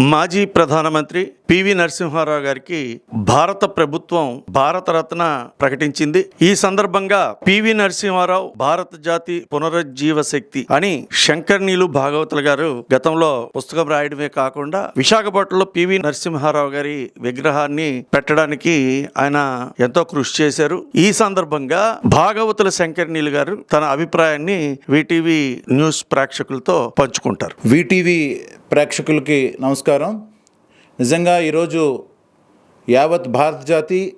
మాజీ ప్రధానమంత్రి పివి నరసింహారావు గారికి భారత ప్రభుత్వం భారతరత్న ప్రకటించింది. ఈ సందర్భంగా పివి నరసింహారావు భారత జాతి పునరుజ్జీవ శక్తి అని శంకర్నీలు భాగవతులు గారు గతంలో పుస్తకం రాయడమే కాకుండా విశాఖపట్నంలో పివి నరసింహారావు గారి విగ్రహాన్ని పెట్టడానికి ఆయన ఎంతో కృషి చేశారు. ఈ సందర్భంగా భాగవతుల శంకర్నీలు గారు తన అభిప్రాయాన్ని వీటీవీ న్యూస్ ప్రేక్షకులతో పంచుకుంటారు. వీటీవీ ప్రేక్షకులకి నమస్కారం. నిజంగా ఈరోజు యావత్ భారత జాతి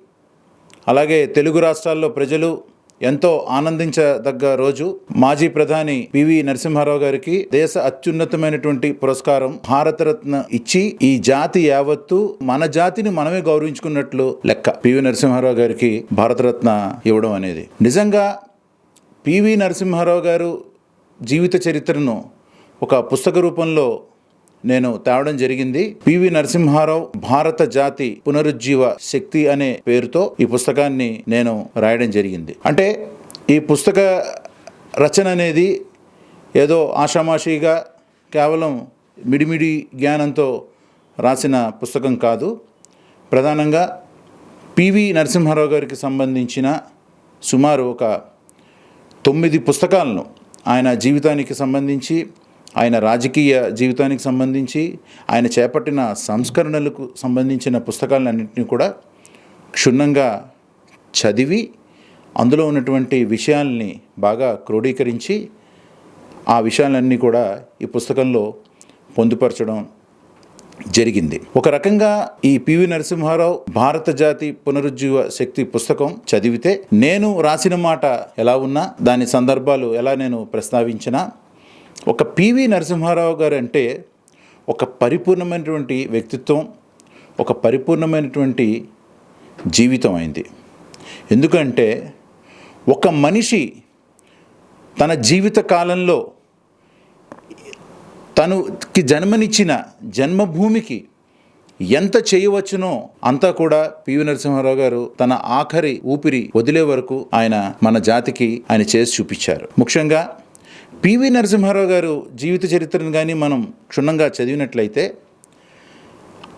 అలాగే తెలుగు రాష్ట్రాల్లో ప్రజలు ఎంతో ఆనందించదగ్గ రోజు. మాజీ ప్రధాని పివి నరసింహారావు గారికి దేశ అత్యున్నతమైనటువంటి పురస్కారం భారతరత్న ఇచ్చి ఈ జాతి యావత్తు మన జాతిని మనమే గౌరవించుకున్నట్లు లెక్క పివి నరసింహారావు గారికి భారతరత్న ఇవ్వడం అనేది. నిజంగా పివి నరసింహారావు గారు జీవిత చరిత్రను ఒక పుస్తక రూపంలో నేను తేవడం జరిగింది. పివి నరసింహారావు భారత జాతి పునరుజ్జీవ శక్తి అనే పేరుతో ఈ పుస్తకాన్ని నేను రాయడం జరిగింది. అంటే ఈ పుస్తక రచన అనేది ఏదో ఆషామాషిగా కేవలం మిడిమిడి జ్ఞానంతో రాసిన పుస్తకం కాదు. ప్రధానంగా పివి నరసింహారావు గారికి సంబంధించిన సుమారు ఒక తొమ్మిది పుస్తకాలను ఆయన జీవితానికి సంబంధించి ఆయన రాజకీయ జీవితానికి సంబంధించి ఆయన చేపట్టిన సంస్కరణలకు సంబంధించిన పుస్తకాలన్నింటినీ కూడా క్షుణ్ణంగా చదివి అందులో ఉన్నటువంటి విషయాల్ని బాగా క్రోడీకరించి ఆ విషయాలన్నీ కూడా ఈ పుస్తకంలో పొందుపరచడం జరిగింది. ఒక రకంగా ఈ పివి నరసింహారావు భారత జాతి పునరుజ్జీవ శక్తి పుస్తకం చదివితే నేను రాసిన మాట ఎలా ఉన్నా దాని సందర్భాలు ఎలా నేను ప్రస్తావించినా ఒక పివి నరసింహారావు గారు అంటే ఒక పరిపూర్ణమైనటువంటి వ్యక్తిత్వం ఒక పరిపూర్ణమైనటువంటి జీవితం అయింది. ఎందుకంటే ఒక మనిషి తన జీవిత కాలంలో తనుకి జన్మనిచ్చిన జన్మభూమికి ఎంత చేయవచ్చునో అంతా కూడా పివి నరసింహారావు గారు తన ఆఖరి ఊపిరి వదిలే వరకు ఆయన మన జాతికి ఆయన చేసి చూపించారు. ముఖ్యంగా పివి నరసింహారావు గారు జీవిత చరిత్రను కానీ మనం క్షుణ్ణంగా చదివినట్లయితే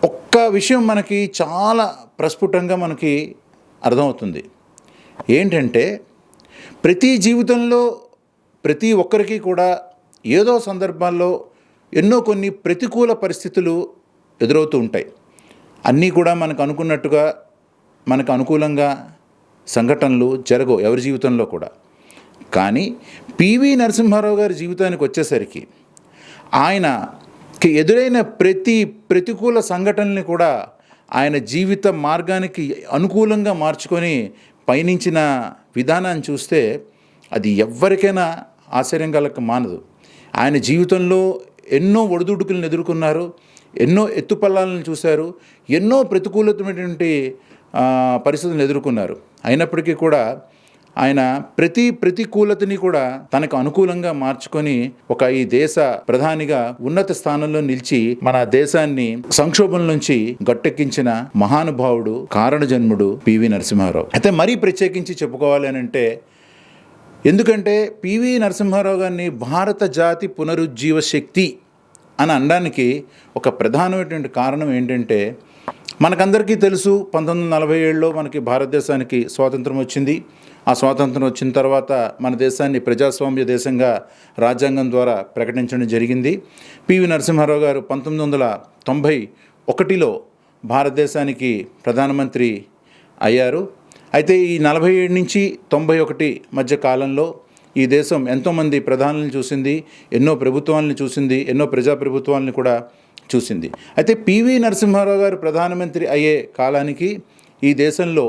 ఒక్క విషయం మనకి చాలా ప్రస్ఫుటంగా మనకి అర్థమవుతుంది. ఏంటంటే ప్రతి జీవితంలో ప్రతి ఒక్కరికి కూడా ఏదో సందర్భాల్లో ఎన్నో కొన్ని ప్రతికూల పరిస్థితులు ఎదురవుతూ ఉంటాయి. అన్నీ కూడా మనకు అనుకున్నట్టుగా మనకు అనుకూలంగా సంఘటనలు జరగవు ఎవరి జీవితంలో కూడా. కానీ పివి నరసింహారావు గారి జీవితానికి వచ్చేసరికి ఆయనకి ఎదురైన ప్రతి ప్రతికూల సంఘటనల్ని కూడా ఆయన జీవిత మార్గానికి అనుకూలంగా మార్చుకొని పయనించిన విధానాన్ని చూస్తే అది ఎవ్వరికైనా ఆశ్చర్యం కలక మానదు. ఆయన జీవితంలో ఎన్నో ఒడిదుడుకులను ఎదుర్కొన్నారు ఎన్నో ఎత్తుపల్లాలను చూశారు ఎన్నో ప్రతికూలతమైనటువంటి పరిస్థితులను ఎదుర్కొన్నారు. అయినప్పటికీ కూడా ఆయన ప్రతి ప్రతికూలతని కూడా తనకు అనుకూలంగా మార్చుకొని ఒక ఈ దేశ ప్రధానిగా ఉన్నత స్థానంలో నిలిచి మన దేశాన్ని సంక్షోభం నుంచి గట్టెక్కించిన మహానుభావుడు కారణజన్ముడు పివి నరసింహారావు. అయితే మరీ ప్రత్యేకించి చెప్పుకోవాలి అని అంటే ఎందుకంటే పివి నరసింహారావు గారిని భారత జాతి పునరుజ్జీవ శక్తి అని అనడానికి ఒక ప్రధానమైనటువంటి కారణం ఏంటంటే మనకందరికీ తెలుసు పంతొమ్మిది వందల నలభై ఏడులో మనకి భారతదేశానికి స్వాతంత్రం వచ్చింది. ఆ స్వాతంత్రం వచ్చిన తర్వాత మన దేశాన్ని ప్రజాస్వామ్య దేశంగా రాజ్యాంగం ద్వారా ప్రకటించడం జరిగింది. పివి నరసింహారావు గారు పంతొమ్మిది వందల తొంభై ఒకటిలో భారతదేశానికి ప్రధానమంత్రి అయ్యారు. అయితే ఈ నలభై ఏడు నుంచి తొంభై ఒకటి మధ్య కాలంలో ఈ దేశం ఎంతోమంది ప్రధానులను చూసింది ఎన్నో ప్రభుత్వాలను చూసింది ఎన్నో ప్రజాప్రభుత్వాలను కూడా చూసింది. అయితే పివి నరసింహారావు గారు ప్రధానమంత్రి అయ్యే కాలానికి ఈ దేశంలో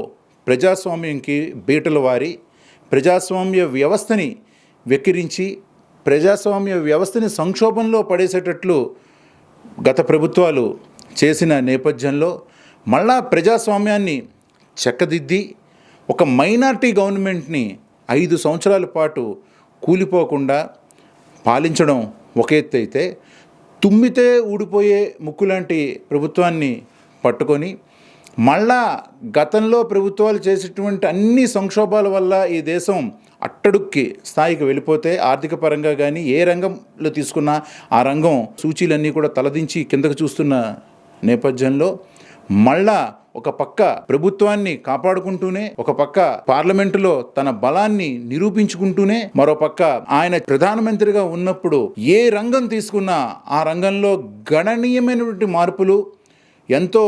ప్రజాస్వామ్యంకి బీటలు వారి ప్రజాస్వామ్య వ్యవస్థని వెక్కిరించి ప్రజాస్వామ్య వ్యవస్థని సంక్షోభంలో పడేసేటట్లు గత ప్రభుత్వాలు చేసిన నేపథ్యంలో మళ్ళా ప్రజాస్వామ్యాన్ని చెక్కదిద్ది ఒక మైనార్టీ గవర్నమెంట్ని ఐదు సంవత్సరాల పాటు కూలిపోకుండా పాలించడం ఒక ఎత్తు అయితే తుమ్మితే ఊడిపోయే ముక్కు లాంటి ప్రభుత్వాన్ని పట్టుకొని మళ్ళా గతంలో ప్రభుత్వాలు చేసేటువంటి అన్ని సంక్షోభాల వల్ల ఈ దేశం అట్టడుక్కి స్థాయికి వెళ్ళిపోతే ఆర్థిక పరంగా కానీ ఏ రంగంలో తీసుకున్నా ఆ రంగం సూచీలన్నీ కూడా తలదించి కిందకు చూస్తున్న నేపథ్యంలో మళ్ళా ఒక పక్క ప్రభుత్వాన్ని కాపాడుకుంటూనే ఒక పక్క పార్లమెంటులో తన బలాన్ని నిరూపించుకుంటూనే మరో పక్క ఆయన ప్రధానమంత్రిగా ఉన్నప్పుడు ఏ రంగం తీసుకున్నా ఆ రంగంలో గణనీయమైనటువంటి మార్పులు ఎంతో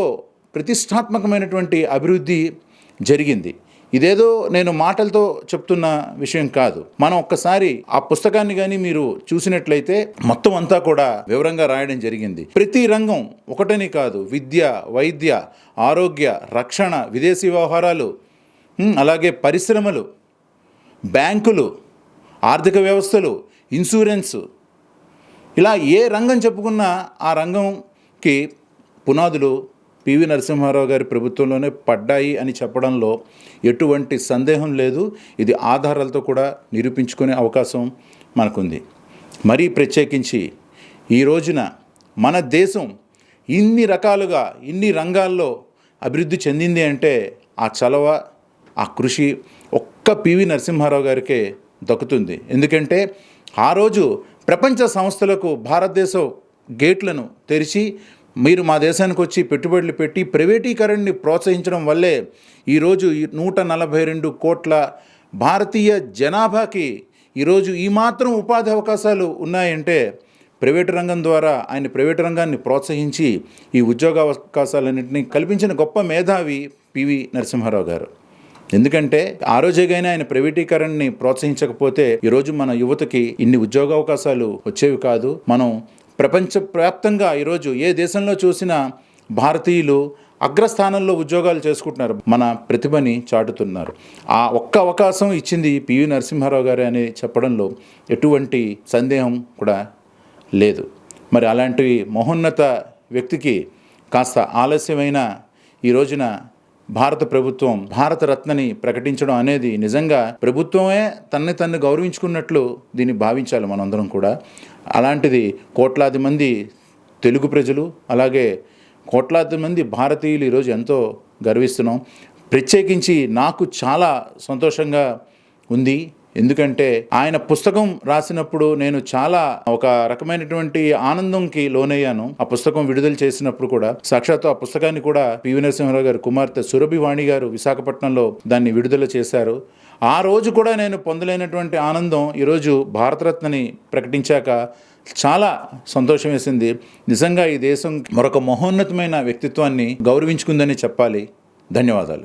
ప్రతిష్టాత్మకమైనటువంటి అభివృద్ధి జరిగింది. ఇదేదో నేను మాటలతో చెప్తున్న విషయం కాదు. మనం ఒక్కసారి ఆ పుస్తకాన్ని కానీ మీరు చూసినట్లయితే మొత్తం అంతా కూడా వివరంగా రాయడం జరిగింది. ప్రతి రంగం ఒకటని కాదు. విద్య వైద్య ఆరోగ్య రక్షణ విదేశీ వ్యవహారాలు అలాగే పరిశ్రమలు బ్యాంకులు ఆర్థిక వ్యవస్థలు ఇన్సూరెన్సు. ఇలా ఏ రంగం చెప్పుకున్నా ఆ రంగంకి పునాదులు పివి నరసింహారావు గారి ప్రభుత్వంలోనే పడ్డాయి అని చెప్పడంలో ఎటువంటి సందేహం లేదు. ఇది ఆధారాలతో కూడా నిరూపించుకునే అవకాశం మనకుంది. మరీ ప్రత్యేకించి ఈ రోజున మన దేశం ఇన్ని రకాలుగా ఇన్ని రంగాల్లో అభివృద్ధి చెందింది అంటే ఆ చలవ ఆ కృషి ఒక్క పివి నరసింహారావు గారికే దక్కుతుంది. ఎందుకంటే ఆ రోజు ప్రపంచ సంస్థలకు భారతదేశం గేట్లను తెరిచి మీరు మా దేశానికి వచ్చి పెట్టుబడులు పెట్టి ప్రైవేటీకరణని ప్రోత్సహించడం వల్లే ఈరోజు నూట నలభై రెండు కోట్ల భారతీయ జనాభాకి ఈరోజు ఈ మాత్రం ఉపాధి అవకాశాలు ఉన్నాయంటే ప్రైవేటు రంగం ద్వారా ఆయన ప్రైవేటు రంగాన్ని ప్రోత్సహించి ఈ ఉద్యోగ అవకాశాలన్నింటినీ కల్పించిన గొప్ప మేధావి పివి నరసింహారావు గారు. ఎందుకంటే ఆ రోజేగైనా ఆయన ప్రైవేటీకరణని ప్రోత్సహించకపోతే ఈరోజు మన యువతకి ఇన్ని ఉద్యోగ అవకాశాలు వచ్చేవి కాదు. మనం ప్రపంచవ్యాప్తంగా ఈరోజు ఏ దేశంలో చూసినా భారతీయులు అగ్రస్థానంలో ఉద్యోగాలు చేసుకుంటున్నారు. మన ప్రతిభని చాటుతున్నారు. ఆ ఒక్క అవకాశం ఇచ్చింది పివి నరసింహారావు గారు అని చెప్పడంలో ఎటువంటి సందేహం కూడా లేదు. మరి అలాంటి మహోన్నత వ్యక్తికి కాస్త ఆలస్యమైన ఈ రోజున భారత ప్రభుత్వం భారతరత్నని ప్రకటించడం అనేది నిజంగా ప్రభుత్వమే తన్ని తన్ను గౌరవించుకున్నట్లు దీన్ని భావించాలి మనందరం కూడా. అలాంటిది కోట్లాది మంది తెలుగు ప్రజలు అలాగే కోట్లాది మంది భారతీయులు ఈరోజు ఎంతో గర్విస్తున్నాం. ప్రత్యేకించి నాకు చాలా సంతోషంగా ఉంది. ఎందుకంటే ఆయన పుస్తకం రాసినప్పుడు నేను చాలా ఒక రకమైనటువంటి ఆనందంకి లోనయ్యాను. ఆ పుస్తకం విడుదల చేసినప్పుడు కూడా సాక్షాత్తు ఆ పుస్తకాన్ని కూడా పివి నరసింహారావు గారు కుమార్తె సురభివాణి గారు విశాఖపట్నంలో దాన్ని విడుదల చేశారు. ఆ రోజు కూడా నేను పొందలేనటువంటి ఆనందం ఈరోజు భారతరత్నని ప్రకటించాక చాలా సంతోషం వేసింది. నిజంగా ఈ దేశం మరొక మహోన్నతమైన వ్యక్తిత్వాన్ని గౌరవించుకుందని చెప్పాలి. ధన్యవాదాలు.